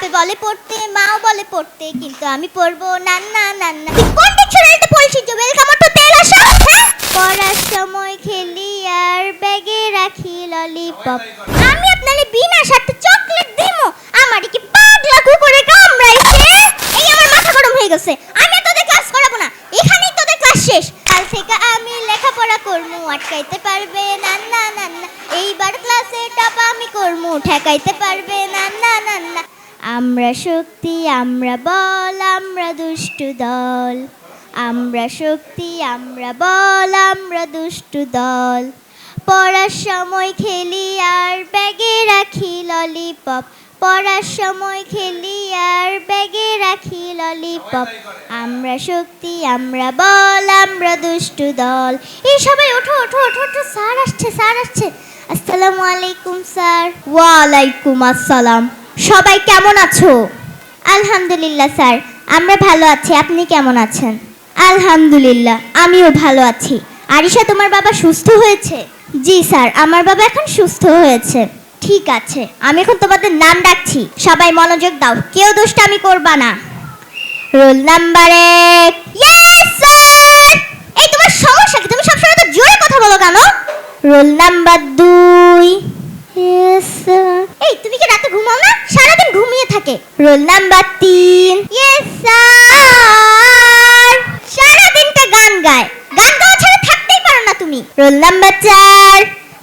বাপে বলে পড়তে, মাও বলে পড়তে, কিন্তু আমি পড়ব না না না না। কোন ডিকশনারিতে পড়ছিস যে ওয়েলকাম টু তেল আসা হ্যাঁ? পড়ার সময় খেলি আর ব্যাগে রাখি ললিপপ আমি আপনারে বিনা সাথে চকলেট দিমু আমারই কি পাগলা কুকুরে কামড়াইছে এই আমার মাথা গরম হয়ে গেছে আমি আর তোদের ক্লাস করাবো না এখানেই তোদের ক্লাস শেষ কাল থেকে আমি লেখাপড়া করমু আটকাইতে পারবে না না না না এইবার ক্লাসে টপ আমি করমু ঠেকাইতে পারবে না না না না আমরা শক্তি, আমরা বল, আমরা দুষ্টু দল। আমরা শক্তি, আমরা বল, আমরা দুষ্টু দল। পড়ার সময় খেলি আর ব্যাগে রাখি ললিপপ। পড়ার সময় খেলি আর ব্যাগে রাখি ললিপপ। আমরা শক্তি, আমরা বল, আমরা দুষ্টু দল। এই সবাই ওঠো ওঠো ওঠো ওঠো। স্যার আসছে স্যার আসছে। আসসালামু আলাইকুম, স্যার। ওয়ালাইকুম আসসালাম। সবাই কেমন আছো? আলহামদুলিল্লাহ, স্যার। আমরা ভালো আছি। আপনি কেমন আছেন? আলহামদুলিল্লাহ, আমিও ভালো আছি। আরিশা, তোমার বাবা সুস্থ হয়েছে? জি, স্যার, আমার বাবা এখন সুস্থ হয়েছে। ঠিক আছে, আমি এখন তোমাদের নাম ডাকছি সবাই মনোযোগ দাও। কেউ দোষটা আমি করবা না। রোল নাম্বার এক। এই, তোমার সমস্যা কি? তুমি সবসময় তো জোরে কথা বলো কেন? রোল নাম্বার দুই থাকে। রোল নাম্বার তিন। ইয়েস স্যার সারাদিনটা গান গায়। গান গাওয়া ছাড়া থাকতেই পারো না তুমি। রোল নাম্বার চার।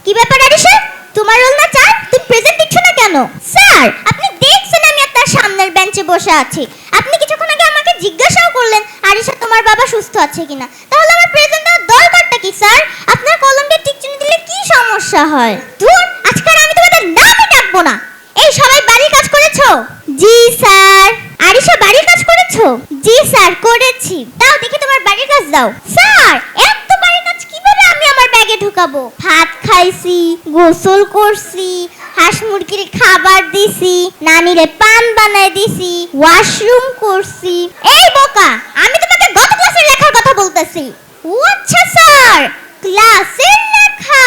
কি ব্যাপার, আরিশা? তোমার রোল না চার? তুমি প্রেজেন্ট দিচ্ছ না কেন? স্যার আপনি দেখছেন আমি আপনার সামনের বেঞ্চে বসে আছি। আপনি কিছুক্ষণ আগে আমাকে জিজ্ঞাসাও করলেন, আরিশা, তোমার বাবা সুস্থ আছে কিনা? তাহলে আমার প্রেজেন্ট দেওয়ার দরকারটা কি স্যার আপনার কলম দিয়ে টিক চিহ্ন দিলে কি সমস্যা হয়? ধুর আজকাল আমি তোমাদের নামই ডাকবো না এই সবাই বাড়ির কাজ করেছ জি স্যার। আরিশা, বাড়ির কাজ করেছ? জি, স্যার, করেছি। দাও, দেখি তোমার বাড়ির কাজ দাও। স্যার, এত বাড়ির কাজ কীভাবে আমি আমার ব্যাগে ঢুকাবো? ভাত খাইছি, গোসল করছি, হাঁস মুরগির খাবার দিছি, নানিরে পান বানাই দিছি, ওয়াশরুম করছি। এই বোকা, আমি তোমাকে গত ক্লাসের লেখার কথা বলতেছি। ও আচ্ছা স্যার, ক্লাসের লেখা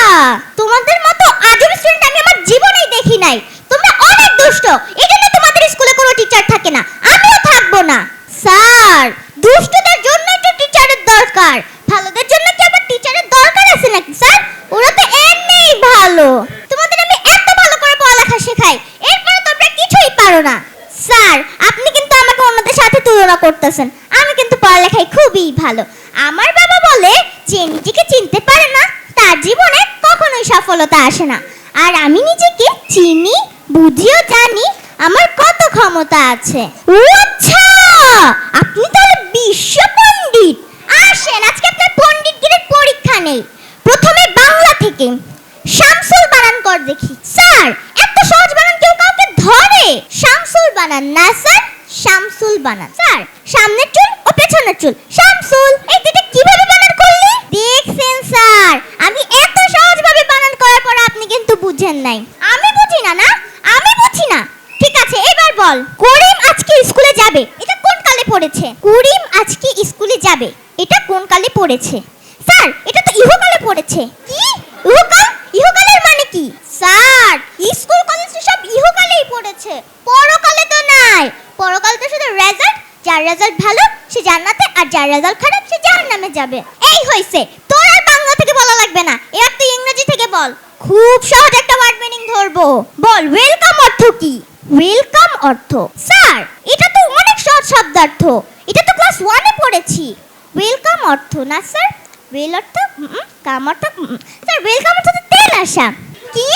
তোমাদের মতো আজব স্টুডেন্ট আমি আমার জীবনেই দেখি নাই তোমরা অনেক দুষ্ট এই জন্য তোমাদের স্কুলে কোনো টিচার থাকে না আমিও থাকব না স্যার দুষ্টদের জন্যই তো টিচারের দরকার ভালোদের জন্য কি আবার টিচারের দরকার আছে নাকি স্যার ওরা তো এমনিই ভালো। তোমাদের আমি এত ভালো করে পড়ালেখা শেখাই, এরপরে তোমরা কিছুই পারো না। স্যার, আপনি কিন্তু আমাকে অন্যদের সাথে তুলনা করতেছেন। আমি কিন্তু পড়ালেখায় খুবই ভালো। আমার বাবা বলে, যে নিজেকে চিনতে পারে না, তার জীবনে কখনোই সফলতা আসে না। আর আমি নিজেকে চিনি, বুঝিও, জানি, আমার কত ক্ষমতা আছে। আচ্ছা! আপনি তাহলে বিশ্ব পণ্ডিত। আসেন, আজকে আপনার পণ্ডিতগিরির পরীক্ষা নেই। প্রথমে বাংলা থেকে। শামসুল বানান কর দেখি। স্যার, এত সহজ বানান কেউ কাউকে ধরে। শামসুল বানান না, স্যার, শামসুল বানান। স্যার, সামনের চুল ও পেছনের চুল। শামসুল, এই দুটো কীভাবে বানান করলি? দেখছেন, স্যার, আমি এত সহজভাবে বানান করার পর আপনি কিন্তু বুঝেন নাই। আমি বুঝি না না? আমি বুঝি না। ঠিক আছে, এবার বল, করিম আজকে স্কুলে যাবে? এটা কোন কালে পড়েছে? করিম আজকে স্কুলে যাবে। এটা কোন কালে পড়েছে? স্যার, এটা তো ইহকালে পড়েছে। কি? ইহকাল? ইহকালের মানে কি? স্যার, স্কুল, কলেজ সব ইহকালেই পড়েছে। পরকালে তো নাই। পরকালে তো শুধু রেজাল্ট যার রেজাল্ট ভালো, সে জান্নাতে, আর যার রেজাল্ট খারাপ, সে জাহান্নামে যাবে। এই হইছে। তোর আর বাংলা থেকে বলা লাগবে না। এবার তুই ইংরেজি থেকে বল। খুব সহজ একটা ওয়ার্ড মিনিং ধরবো। বল ওয়েলকাম অর্থ কি? ওয়েলকাম অর্থ। স্যার, এটা তো অনেক সহজ শব্দার্থ। এটা তো ক্লাস ওয়ানে পড়েছি। ওয়েলকাম অর্থ না, স্যার? ওয়েল অর্থ কাম অর্থ স্যার ওয়েলকাম অর্থ তেল আসা। কি?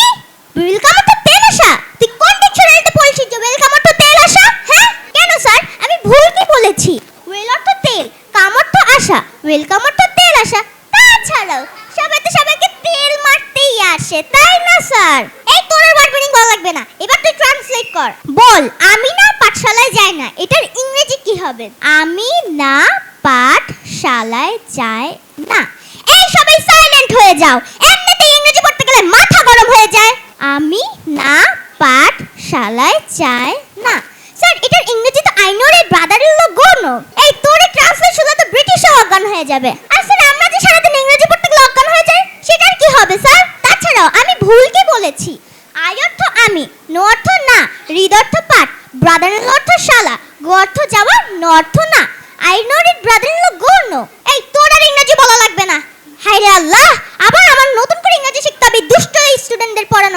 ওয়েলকাম অর্থ তেল আসা। তুই কোন ডিকশনারিতে পড়েছিস যে ওয়েলকাম অর্থ তেল আসা? হ্যাঁ? কেন স্যার? আমি ভুল কি বলেছি? ওয়েল অর্থ তেল, কাম অর্থ আসা। ওয়েলকাম অর্থ তেল আসা। তাছাড়াও সবাই তো সবাইকে তেল মারতেই আসে, তাই না স্যার? এই তোর ওয়ার্ড মিনিং বলা লাগবে না। এবার তুই ট্রান্সলেট কর। বল, আমি না পাঠশালায় যাই না। এটার ইংরেজি কি হবে? আমি না পাঠশালায় যাই না। এই সবাই সাইলেন্ট হয়ে যাও এমনিতেই ইংরেজি পড়তে গেলে মাথা গরম হয়ে যায়। আমি না, পাঠশালায় যাই না। স্যার, এটার ইংরেজি তো আই নো রে brother in law go no এই তোরে ট্রান্সলেট শুনলে তো ব্রিটিশও অজ্ঞান হয়ে যাবে। আর স্যার, আমরা যে সারাদিন ইংরেজি পড়তে গেলে অজ্ঞান হয়ে যায় সেটার কি হবে, স্যার? তাছাড়াও আমি ভুল কি বলেছি? আই অর্থ আমি, নো অর্থ না হৃদ অর্থ পাঠ ব্রাদার শারের অর্থ শালা, গো অর্থ যাওয়া, ন অর্থ না। I know it brother in law go no এই তোর আর ইংরেজি বলা লাগবে না। হায় রে আল্লাহ, আবার আমার নতুন করে ইংরেজি শিখতে হবে, দুষ্ট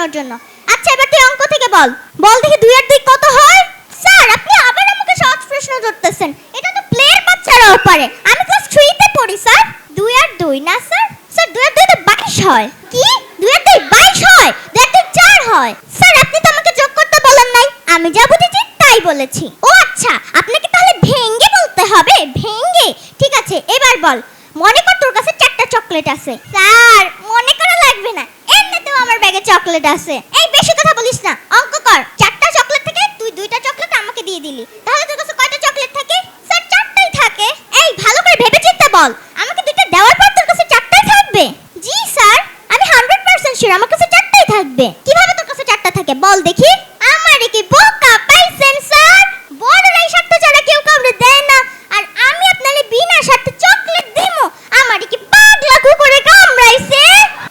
পড়ানোর জন্য। আচ্ছা এবার তুই অঙ্ক থেকে বল। বল দেখি দুই আর দুই কত হয়? স্যার, আপনি আবার আমাকে সহজ প্রশ্ন ধরতেছেন। এটা তো প্লেয়ার বাচ্চারাও পারে। আমি ক্লাস থ্রিতে পড়ি, স্যার। দুই আর দুই, না, স্যার? স্যার, দুই আর দুই তো বাইশ হয়। কি? দুই আর দুই বাইশ হয়? দুই আর দুই চার হয়? স্যার, আপনি তো আমাকে যোগ করতে বলেন নাই। আমি যা বুঝেছি, তাই বলেছি। ও আচ্ছা আপনাকে তাহলে ভেঙ্গে বলতে হবে? ভেঙ্গে? ঠিক আছে, এবার বল। মনে কর তোর কাছে চারটা চকলেট আছে। স্যার মনে করা লাগবে না এমনিতেও আমার ব্যাগে চকলেট আছে। এই, বেশি কথা বলিস না। অঙ্ক কর। চারটা চকলেট থেকে, তুই দুইটা চকলেট আমাকে দিয়ে দিলি। তাহলে তোর কাছে কয়টা চকলেট থাকে? স্যার, চারটাই থাকে। এই, ভালো করে ভেবে চিন্তে বল। আমাকে দুইটা দেওয়ার পর তোর কাছে চারটাই থাকবে? জি, স্যার। আমি হান্ড্রেড পার্সেন্ট শিওর আমার কাছে চারটাই থাকবে। কীভাবে তোর কাছে চারটা থাকে বল দেখি। আমার কি বোকা পাইছেন, স্যার? বড়রাই স্বার্থ ছাড়া কেউ কাউরে দেয় না। আর আমি আপনারে বিনা স্বার্থে চকলেট দিমু। আমার কি পাগলা কুকুরে কামড়াইছে?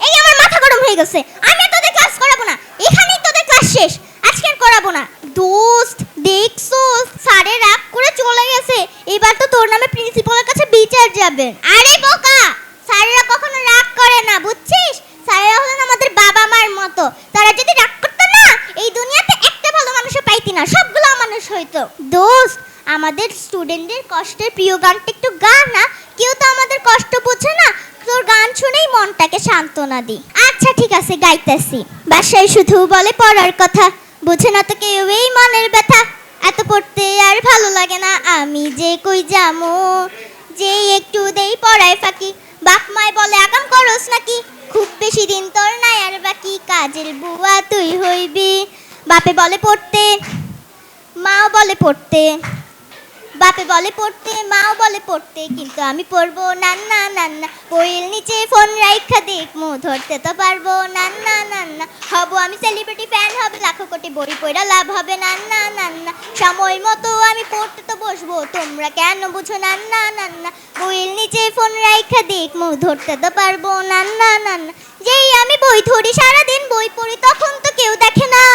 এই, আমার মাথা গরম হয়ে গেছে আমি আর তোদের ক্লাস করাবো না এখানেই তোদের ক্লাস শেষ আজকে আর করাবো না দোস্ত দেখছ স্যারে রাগ করে চলে গেছে এবার তো তোর নামে প্রিন্সিপালের কাছে বিচার আরে বোকা! স্যারেরা কখনো রাগ করে না বুঝছিস? স্যারেরা হলেন আমাদের বাবা মার মতো। তারা যদি রাগ করতো না এই দুনিয়াতে একটা ভালো মানুষও পাইতি না সবগুলো মানুষ হইতো। দোস্ত আমাদের স্টুডেন্টদের কষ্টের প্রিয় গানটা একটু গা না? কেউ তো আমাদের কষ্ট বোঝে না? তোর গান শুনেই মনটাকে সান্ত্বনা দি আচ্ছা ঠিক আছে গাইতেছি। বাসায় শুধু বলে পড়ার কথা। বোঝে না তো কেউ এই মনের ব্যথা। এত পড়তে আর ভালো লাগে না আমি যে কই যামো যে একটু দেই পড়ায় ফাঁকি। বাপ মায় বলে, আগাম করস নাকি? খুব বেশি দিন তোর নাই আর বাকি। কাজের বুয়া তুই হইবি। বাপে বলে, পড়তে। মাও বলে, পড়তে। বাপে বলে, পড়তে। মাও বলে, পড়তে। কিন্তু আমি পড়ব নান্না নান্না বইয়ের নিচে ফোন রাইখা দেখ দেখমু, ধরতে তো পারব নান্না নান্না হব আমি সেলিব্রিটি ফ্যান হবে লাখো কোটি বই পড়া লাভ হবে নান্না নান্না সময় মতো আমি পড়তে বসবো, তোমরা কেন বুঝো? নান্না নান্না বইয়ের নিচে ফোন রাইখা দেখমু ধরতে তো পারব। নান্না নান্না যেই আমি বই ধরি, সারাদিন বই পড়ি, তখন তো কেউ দেখে না।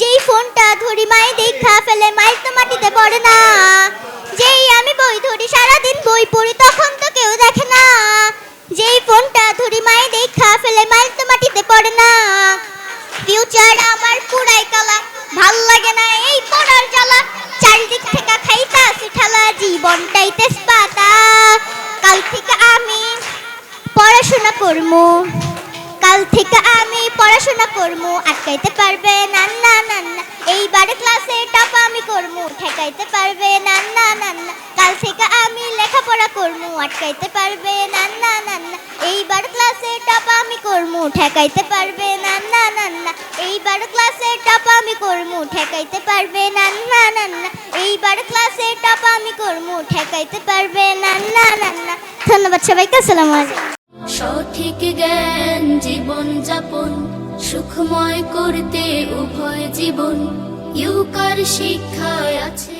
যেই ফোনটা ধরি মাই দেখা ফেলে মাই তো মাটিতে পড়ে না। যেই আমি বই ধরি, সারাদিন বই পড়ি করব কাল থেকে আমি পড়াশোনা করব আটকাইতে পারবে না না না না এইবারে ক্লাসে টপ আমি করব ঠেকাইতে পারবে না না না না কাল থেকে আমি লেখাপড়া করব আটকাইতে পারবে না না না না এইবার ক্লাসে টপ আমি করব ঠেকাইতে পারবে না না না না এইবার ক্লাসে টপ আমি করব ঠেকাইতে পারবে না না না না এইবার ক্লাসে টপ আমি করব ঠেকাইতে পারবে না না না না ধন্যবাদ সবাইকে আসসালামু আলাইকুম সঠিক জ্ঞান জীবন যাপন সুখময় করতে উভয় জীবন। ইউকার শিক্ষায় আছে